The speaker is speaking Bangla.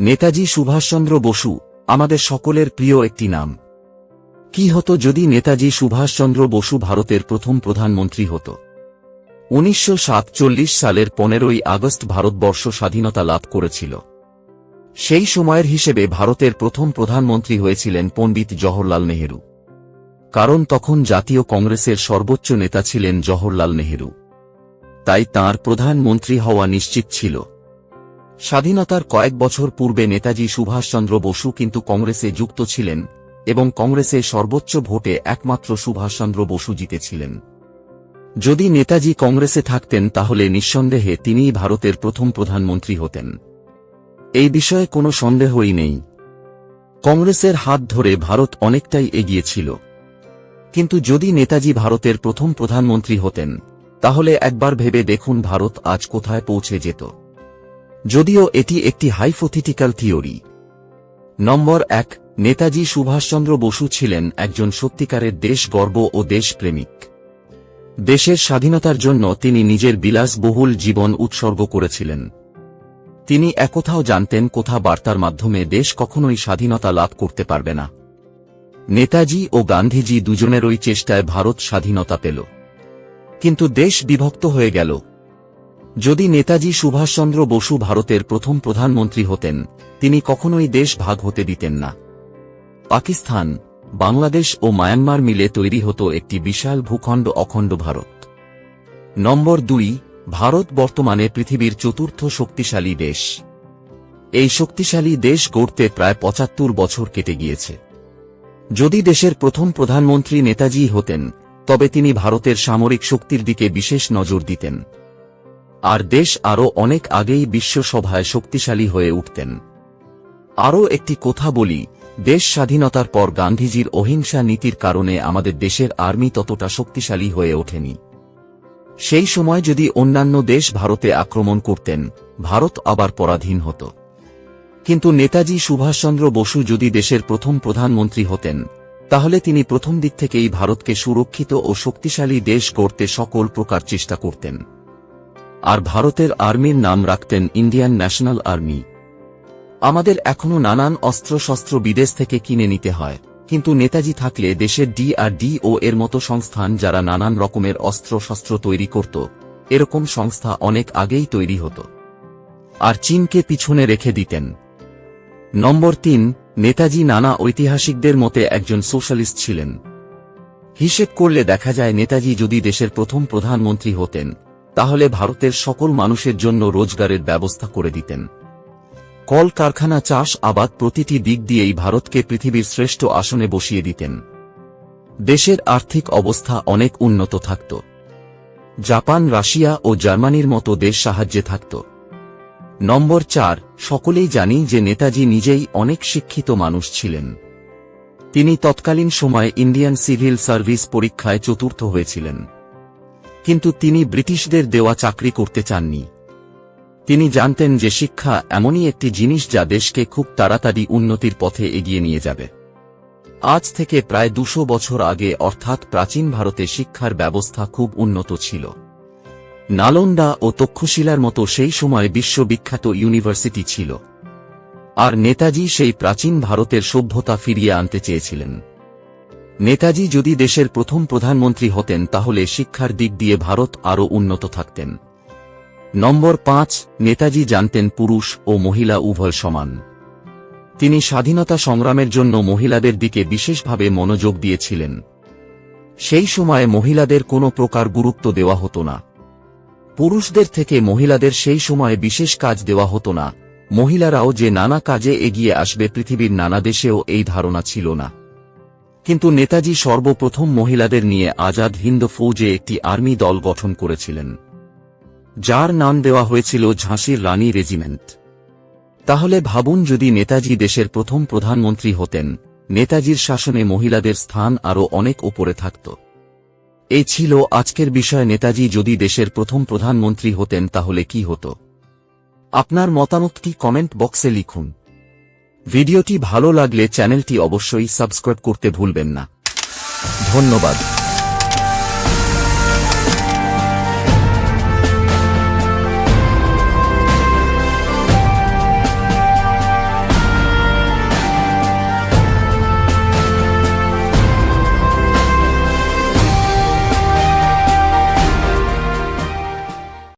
নেতাজি সুভাষচন্দ্র বসু, আমাদের সকলের প্রিয় একটি নাম। কি হতো যদি নেতাজি সুভাষচন্দ্র বসু ভারতের প্রথম প্রধানমন্ত্রী হতো? উনিশশো সালের পনেরোই আগস্ট ভারতবর্ষ স্বাধীনতা লাভ করেছিল। সেই সময়ের হিসেবে ভারতের প্রথম প্রধানমন্ত্রী হয়েছিলেন পণ্ডিত জওহরলাল নেহেরু। কারণ তখন জাতীয় কংগ্রেসের সর্বোচ্চ নেতা ছিলেন জওহরলাল নেহেরু। তাই তাঁর প্রধানমন্ত্রী হওয়া নিশ্চিত ছিল। স্বাধীনতার কয়েক বছর পূর্বে নেতাজি সুভাষচন্দ্র বসু কিন্তু কংগ্রেসে যুক্ত ছিলেন, এবং কংগ্রেসে সর্বোচ্চ ভোটে একমাত্র সুভাষচন্দ্র বসু জিতেছিলেন। যদি নেতাজি কংগ্রেসে থাকতেন তাহলে নিঃসন্দেহে তিনিই ভারতের প্রথম প্রধানমন্ত্রী হতেন। এই বিষয়ে কোনো সন্দেহই নেই। কংগ্রেসের হাত ধরে ভারত অনেকটাই এগিয়েছিল কিন্তু যদি নেতাজি ভারতের প্রথম প্রধানমন্ত্রী হতেন, তাহলে একবার ভেবে দেখুন ভারত আজ কোথায় পৌঁছে যেত। যদিও এটি একটি হাইফোথিটিক্যাল থিওরি নম্বর এক, নেতাজি সুভাষচন্দ্র বসু ছিলেন একজন সত্যিকারের দেশ গর্ব ও দেশপ্রেমিক। দেশের স্বাধীনতার জন্য তিনি নিজের বিলাসবহুল জীবন উৎসর্গ করেছিলেন। তিনি একথাও জানতেন কোথা বার্তার মাধ্যমে দেশ কখনোই স্বাধীনতা লাভ করতে পারবে না। নেতাজি ও গান্ধীজি দুজনেরই চেষ্টায় ভারত স্বাধীনতা পেল। কিন্তু দেশ বিভক্ত হয়ে গেল। যদি নেতাজি সুভাষচন্দ্র বসু ভারতের প্রথম প্রধানমন্ত্রী হতেন, তিনি কখনোই দেশ ভাগ হতে দিতেন না। পাকিস্তান, বাংলাদেশ ও মায়ানমার মিলে তৈরি হতো একটি বিশাল ভূখণ্ড অখণ্ড ভারত। নম্বর দুই, ভারত বর্তমানে পৃথিবীর চতুর্থ শক্তিশালী দেশ। এই শক্তিশালী দেশ গড়তে প্রায় পঁচাত্তর বছর কেটে গিয়েছে। যদি দেশের প্রথম প্রধানমন্ত্রী নেতাজি হতেন, তবে তিনি ভারতের সামরিক শক্তির দিকে বিশেষ নজর দিতেন। আর দেশ আরও অনেক আগেই বিশ্বসভায় শক্তিশালী হয়ে উঠতেন। আরও একটি কথা বলি, দেশ স্বাধীনতার পর গান্ধীজির অহিংসা নীতির কারণে আমাদের দেশের আর্মি ততটা শক্তিশালী হয়ে ওঠেনি। সেই সময় যদি অন্যান্য দেশ ভারতে আক্রমণ করতেন, ভারত আবার পরাধীন হতো। কিন্তু নেতাজি সুভাষচন্দ্র বসু যদি দেশের প্রথম প্রধানমন্ত্রী হতেন, তাহলে তিনি প্রথম দিক থেকেই ভারতকে সুরক্ষিত ও শক্তিশালী দেশ গড়তে সকল প্রকার চেষ্টা করতেন। আর ভারতের আর্মির নাম রাখতেন ইন্ডিয়ান ন্যাশনাল আর্মি। আমাদের এখনও নানান অস্ত্রশস্ত্র বিদেশ থেকে কিনে নিতে হয়, কিন্তু নেতাজি থাকলে দেশের ডিআরডিও এর মতো সংস্থান যারা নানান রকমের অস্ত্রশস্ত্র তৈরি করত, এরকম সংস্থা অনেক আগেই তৈরি হতো। আর চীনকে পিছনে রেখে দিতেন। নম্বর তিন, নেতাজি নানা ঐতিহাসিকদের মতে একজন সোশ্যালিস্ট ছিলেন। হিসেব করলে দেখা যায় নেতাজি যদি দেশের প্রথম প্রধানমন্ত্রী হতেন তাহলে ভারতের সকল মানুষের জন্য রোজগারের ব্যবস্থা করে দিতেন। কল কারখানা চাষ আবাদ প্রতিটি দিক দিয়েই ভারতকে পৃথিবীর শ্রেষ্ঠ আসনে বসিয়ে দিতেন। দেশের আর্থিক অবস্থা অনেক উন্নত থাকত। জাপান, রাশিয়া ও জার্মানির মতো দেশ সাহায্যে থাকত। নম্বর চার, সকলেই জানি যে নেতাজি নিজেই অনেক শিক্ষিত মানুষ ছিলেন। তিনি তৎকালীন সময়ে ইন্ডিয়ান সিভিল সার্ভিস পরীক্ষায় চতুর্থ হয়েছিলেন। কিন্তু তিনি ব্রিটিশদের দেওয়া চাকরি করতে চাননি। তিনি জানতেন যে শিক্ষা এমনই একটি জিনিস যা দেশকে খুব তাড়াতাড়ি উন্নতির পথে এগিয়ে নিয়ে যাবে। আজ থেকে প্রায় দুশো বছর আগে অর্থাৎ প্রাচীন ভারতে শিক্ষার ব্যবস্থা খুব উন্নত ছিল। নালন্দা ও তক্ষশিলার মতো সেই সময় বিশ্ববিখ্যাত ইউনিভার্সিটি ছিল। আর নেতাজি সেই প্রাচীন ভারতের সভ্যতা ফিরিয়ে আনতে চেয়েছিলেন। নেতাজি যদি দেশের প্রথম প্রধানমন্ত্রী হতেন, তাহলে শিক্ষার দিক দিয়ে ভারত আরও উন্নত থাকতেন। নম্বর পাঁচ, নেতাজি জানতেন পুরুষ ও মহিলা উভয় সমান। তিনি স্বাধীনতা সংগ্রামের জন্য মহিলাদের দিকে বিশেষভাবে মনোযোগ দিয়েছিলেন। সেই সময়ে মহিলাদের কোনো প্রকার গুরুত্ব দেওয়া হতো না। পুরুষদের থেকে মহিলাদের সেই সময়ে বিশেষ কাজ দেওয়া হতো না। মহিলারাও যে নানা কাজে এগিয়ে আসবে পৃথিবীর নানা দেশেও এই ধারণা ছিল না। কিন্তু নেতাজি সর্বপ্রথম মহিলাদের নিয়ে আজাদ হিন্দ ফৌজে একটি আর্মি দল গঠন করেছিলেন। যার নাম দেওয়া হয়েছিল ঝাঁসির রানী রেজিমেন্ট। তাহলে ভাবুন যদি নেতাজি দেশের প্রথম প্রধানমন্ত্রী হতেন, নেতাজির শাসনে মহিলাদের স্থান আরও অনেক ওপরে থাকত। এই ছিল আজকের বিষয়। নেতাজি যদি দেশের প্রথম প্রধানমন্ত্রী হতেন তাহলে কি হতো? আপনার মতামত কি কমেন্ট বক্সে লিখুন। ভিডিওটি ভালো লাগলে চ্যানেলটি অবশ্যই সাবস্ক্রাইব করতে ভুলবেন না। ধন্যবাদ।